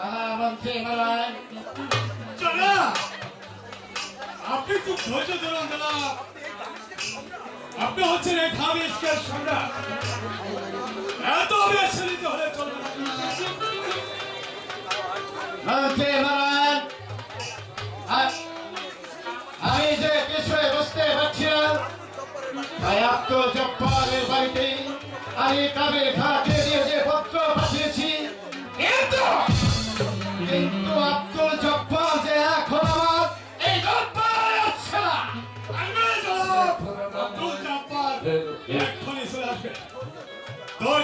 মহামন্ত্রী মহারাজ জানা আপনি খুব ধৈর্য ধরুন, দাদা। আপনি হচ্ছেন এই খাবিজকের সম্রাট। এত বেশিত হলে চলবে না। মহারাজ। আমি যে কিছুই বুঝতে পারছি না, তাই আব্দুল জব্বারের বাড়িতে আমি কাবির খাকে দিয়ে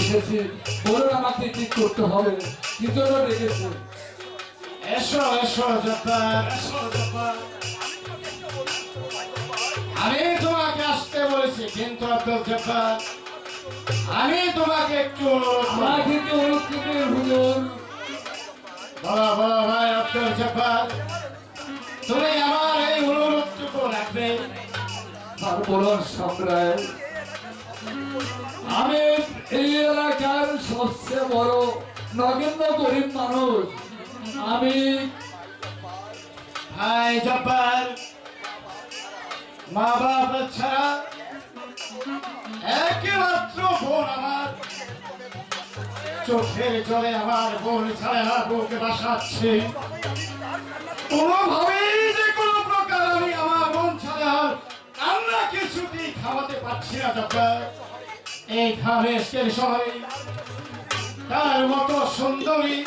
এসেছি। বলুন আমাকে কি করতে হবে? কি জন্য রেখেছি এসো এসো আমি তোমাকে আসতে বলেছি কিন্তু আব্দুল জব্বার আমি তোমাকে একটু অনুরোধ করব। আমাকে কি অনুরোধ করবেন হুজুর। বলো বলো ভাই আব্দুল জব্বার তুমি আমার এই অনুরোধটুকু রাখবে। আর বলুন সম্রাট আমি এই এলাকার সবচেয়ে বড় নগেন্দ্র গরিব মানুষ। আমি ভাই জব্বার মা বাপ ছাড়া একমাত্র বোন আমার। চোখের জলে আমার বোন ছাড়া বউকে বাসাচ্ছে। কোনোভাবেই যে কোনো প্রকার আমি আমার বোন ছাড়া আর আমরা কিছুতেই খাওয়াতে পারছি না জব্বার। এই খাবেশকের শহরে তার মতো সুন্দরী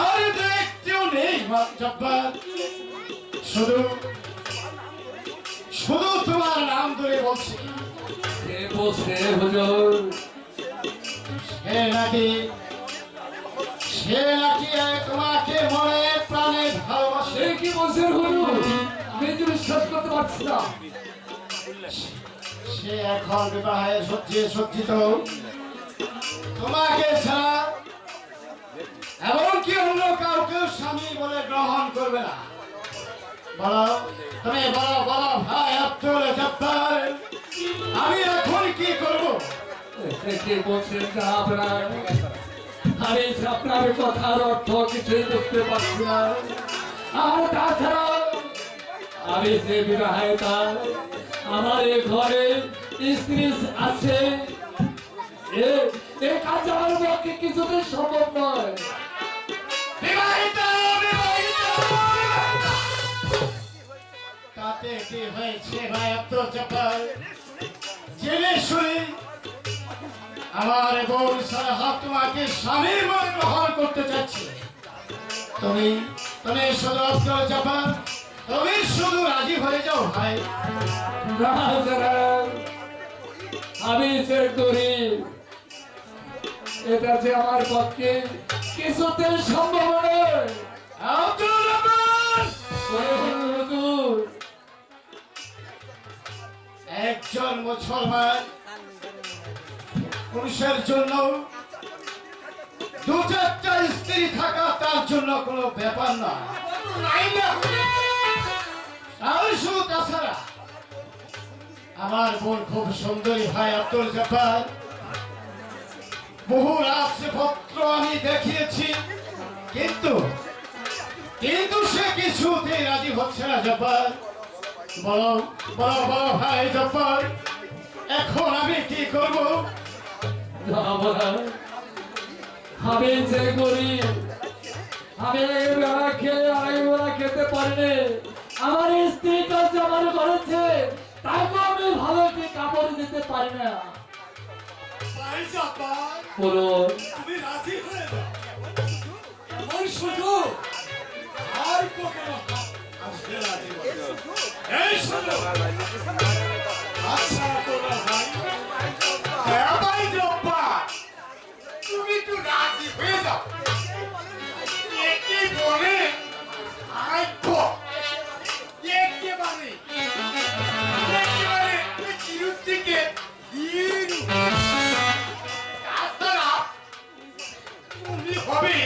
আর দেখতেও নেই জব্বার। শুধু শুধু তোমার নাম ধরে বলছি। কে বসে হুজুর? সে নাকি সে নাকি তোমাকে মনে প্রাণে ভালোবাসে? কি বলছেন হুজুর? আমি তো বিশ্বাস করতে পারছি না। সে এখন বিবাহের সজ্জে সজ্জিত তোমাকে ছাড়া এমনকি অন্য কাউকে স্বামী বলে গ্রহণ করবে না। আমি এখন কি করব? কি বলছেন জাহাবরা আমি আপনার কথার অর্থ কিছুই বুঝতে পারছি না। আর তাছাড়া, আমি যে বিবাহিতা আমার ঘরে স্ত্রী আছে। এ কিছুতেই সম্ভব নয়। ভাই জেনে শুনে আমার বোন সারা তোমাকে স্বামীর মনে গ্রহণ করতে চাচ্ছে। তুমি তুমি শুধু আব্দুল জব্বার, তুমি শুধু রাজি হয়ে যাও ভাই। আমি গরিব এটা যে আমার পক্ষে কিছুতেই সম্ভব নয়। একজন মুসলমান পুরুষের জন্য দু চারটা স্ত্রী থাকা তার জন্য কোনো ব্যাপার না আর শুধু তাছাড়া আমার বোন খুব সুন্দরী ভাই আব্দুল জব্বার। বহু রাত্রে পত্র আমি দেখিয়েছি, কিন্তু কিন্তু সে কিছুতেই রাজি হচ্ছে না জব্বার। বলো বলো বলো ভাই জব্বার, এখন আমি কি করব? আমি যে গরিব, আমি খেয়ে বেলা খেতে পারিনি। আমার স্ত্রী কাজ আমার করেছে। তাকে আমি ভালো একটি কাপড় দিতে পারি না। তুমি রাজি হয়ে যাও। এমন সুযোগ আর কখনো আসবে না এই সুযোগ আচ্ছা তোমার ভাই। ভাই জব্বার তুমি একটু রাজি হয়ে যাও। একে বলে তুমি হবে।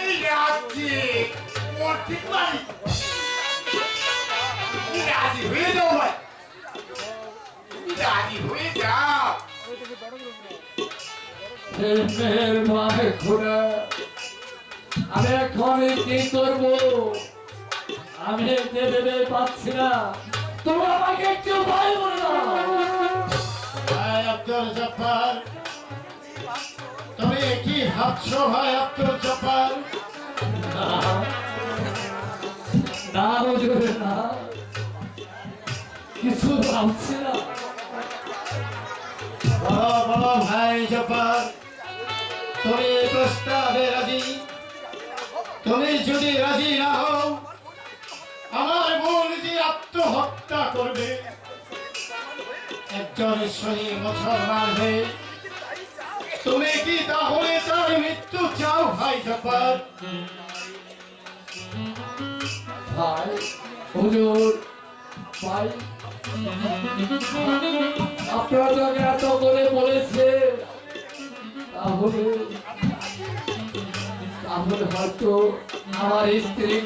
এই রাজ্যে অর্ধেক মালিক রাজি হয়ে যাও ভাই? রাজি হয়ে যাও? আমি এখন কি করব? আমি দেবে পাচ্ছি না। তোমরা আমাকে একটু ভয় বলে আব্দুল জব্বার। না। হুজুর না কিছু তুমি রাজি? তুমি যদি রাজি না হও, আমার বোন যে আত্মহত্যা করবে, একজন সহি মুসলমান হয়ে তুমি কি তাহলে তার মৃত্যু চাও, ভাই জব্বার? ভাই, হুজুর, ভাই, আপনারা এত করে বলেছে তাহলে তাহলে হয়তো আমার স্ত্রী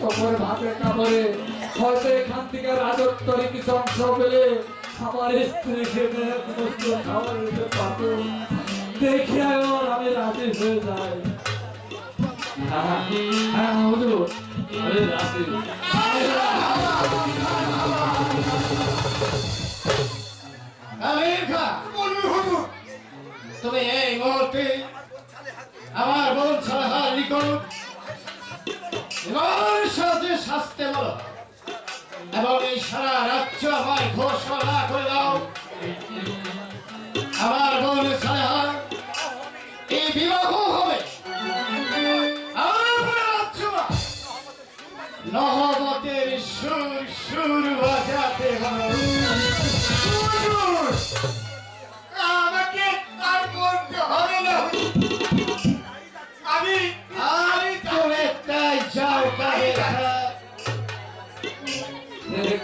করে ভাবে কামড়ে, হয়তো এখান থেকে কিছু অংশ পেলে আমার সমস্ত খাবার দিতে পারব দেখে আর আমি রাজি হয়ে যাই। হ্যাঁ হ্যাঁ হুজুর আমি রাজি তুমি এই মুহূর্তে আমার বোন নিকট সাথে শাস্তে বলো। এবং এই সারা রাজ্য আমায় ঘোষণা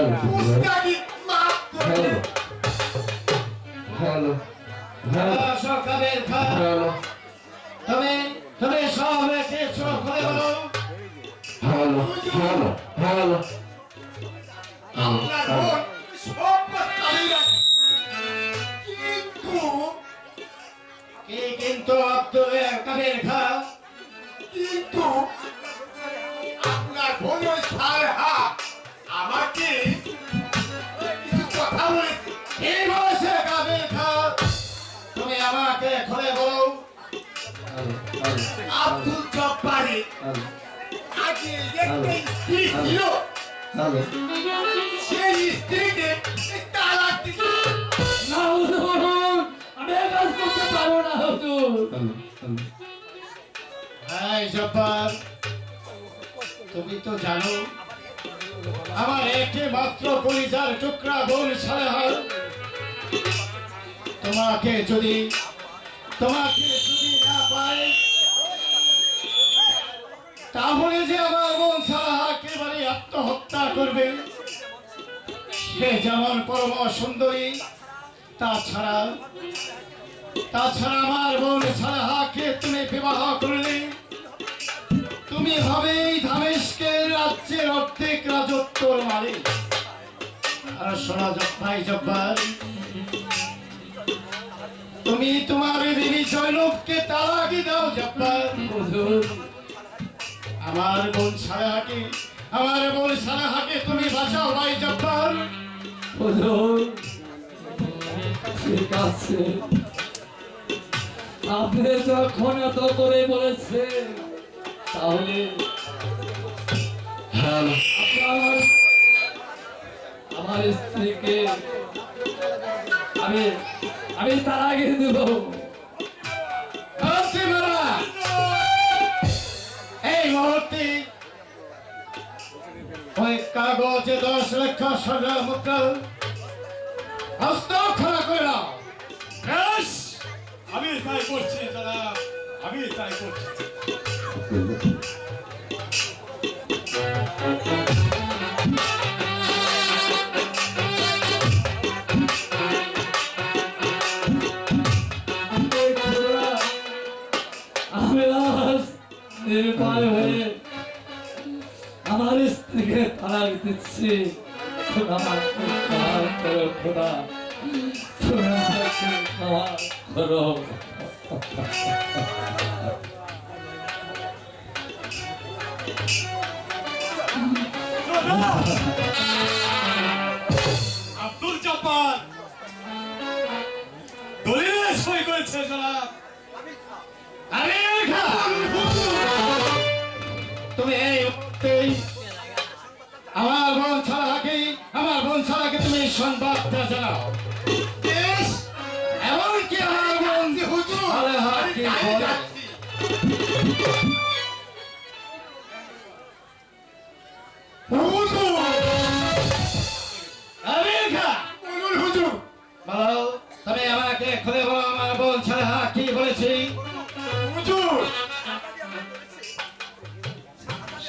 করবে আসো কাবের খা তুমি তুমি সব কিছু খুলে বলো আপনার বোন সব কিন্তু কি কিন্তু আব্দুল কাবের খা কিন্তু সেই স্ত্রীকে তালাক দিতে না হুজুর আমি এই কাজ করতে পারব না হুজুর হাই জব্বার তুমি তো জানো আমার একটি মাত্র কলিজার টুকরা বোন তোমাকে যদি তোমাকে যদি না পাই তাহলে যে আমার বোন সালাহা একেবারে আত্মহত্যা করবে, সে যেমন পরম সুন্দরী, তাছাড়া তাছাড়া আমার বোন সালাহাকে তুমি বিবাহ করলে, তুমি হবে ধামেশকের রাজ্যের অর্ধেক রাজত্বর মালিক আর শোনা ভাই জব্বার, তুমি তোমার বিবি জয়নবকে তালাকি দাও জব্বার আমার বোন সারাহাকে আমার বোন সারাহাকে তুমি বাঁচাও ভাই জব্বার। হুজুর ঠিক আছে। আপনি যখন এত করে বলেছে তাহলে আপনার আমার স্ত্রীকে আমি আমি তার আগে দেব। যে দশ লক্ষ স্বর্ণ মুকাল হস্তাক্ষর নাও বেশ! আমি তাই করছি, দাদা। আমি তাই করছি। আমার স্ত্রীকে তালাক দিচ্ছি! আব্দুল জব্বার দলিলে সই করেছে জনাব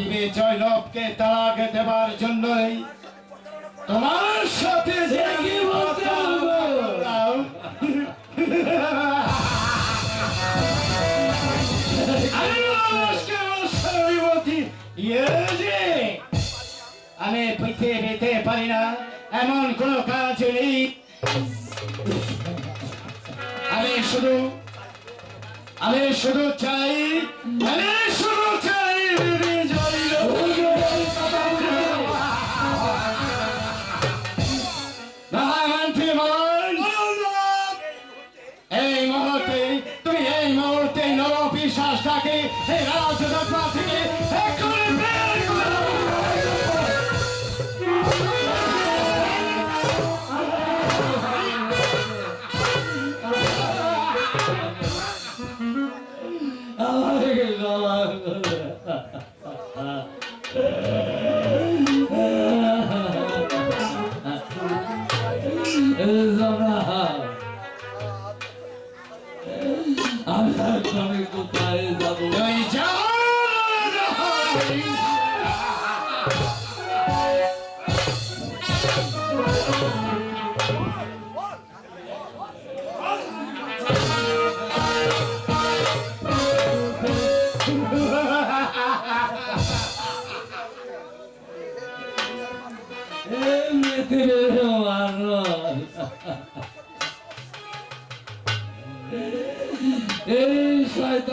তুমি জয়নবকে তালাক দেবার জন্যই তোমার সাথে আমি আমি পৃথিবীতে পারি না এমন কোন কাজ নেই। আমি শুধু আমি শুধু চাই আমি শুধু চাই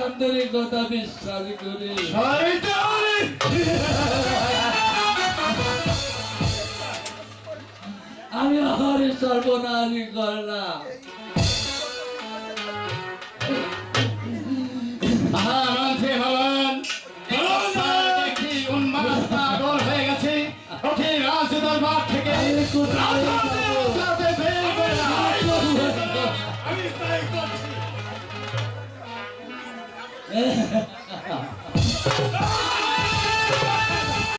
শয়তানদের কথা বিশ্বাস করি! আমি আমার সর্বনাশী করলাম হয়ে দরবার থেকে। আমি তাই করছি। Yeah.